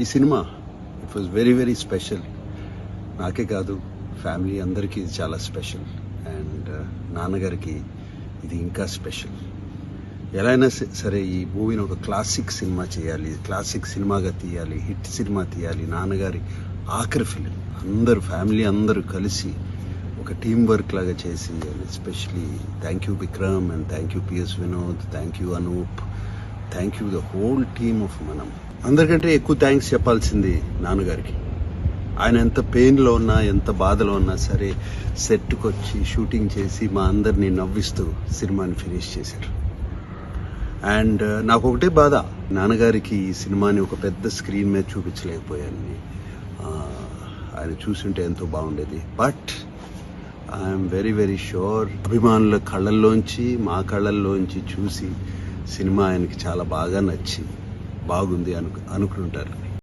ఈ cinema it was very very special నాకే కాదు ఫ్యామిలీ అందరికీ ఇది చాలా స్పెషల్. అండ్ uh, నాన్నగారికి ఇది ఇంకా స్పెషల్. ఎలా అయినా సరే ఈ మూవీని ఒక క్లాసిక్ సినిమా చేయాలి క్లాసిక్ సినిమాగా తీయాలి హిట్ సినిమా తీయాలి నాన్నగారి ఆఖరి ఫిలిం అందరూ ఫ్యామిలీ అందరూ కలిసి ఒక టీం వర్క్ లాగా చేసి especially thank you Vikram and thank you P S Vinod thank you Anoop thank you the whole team of మనం. అందరికంటే ఎక్కువ థ్యాంక్స్ చెప్పాల్సింది నాన్నగారికి. ఆయన ఎంత పెయిన్లో ఉన్నా ఎంత బాధలో ఉన్నా సరే సెట్కి వచ్చి షూటింగ్ చేసి మా అందరినీ నవ్విస్తూ సినిమాని ఫినిష్ చేశారు. అండ్ uh, నాకు ఒకటే బాధ. నాన్నగారికి ఈ సినిమాని ఒక పెద్ద స్క్రీన్ మీద చూపించలేకపోయాను. ఆయన చూసుంటే ఎంతో బాగుండేది. But I'm very very sure అభిమానుల కళ్ళల్లోంచి మా కళ్ళల్లోంచి చూసి సినిమా ఆయనకి చాలా బాగా నచ్చి బాగుంది అను అనుకుంటారు.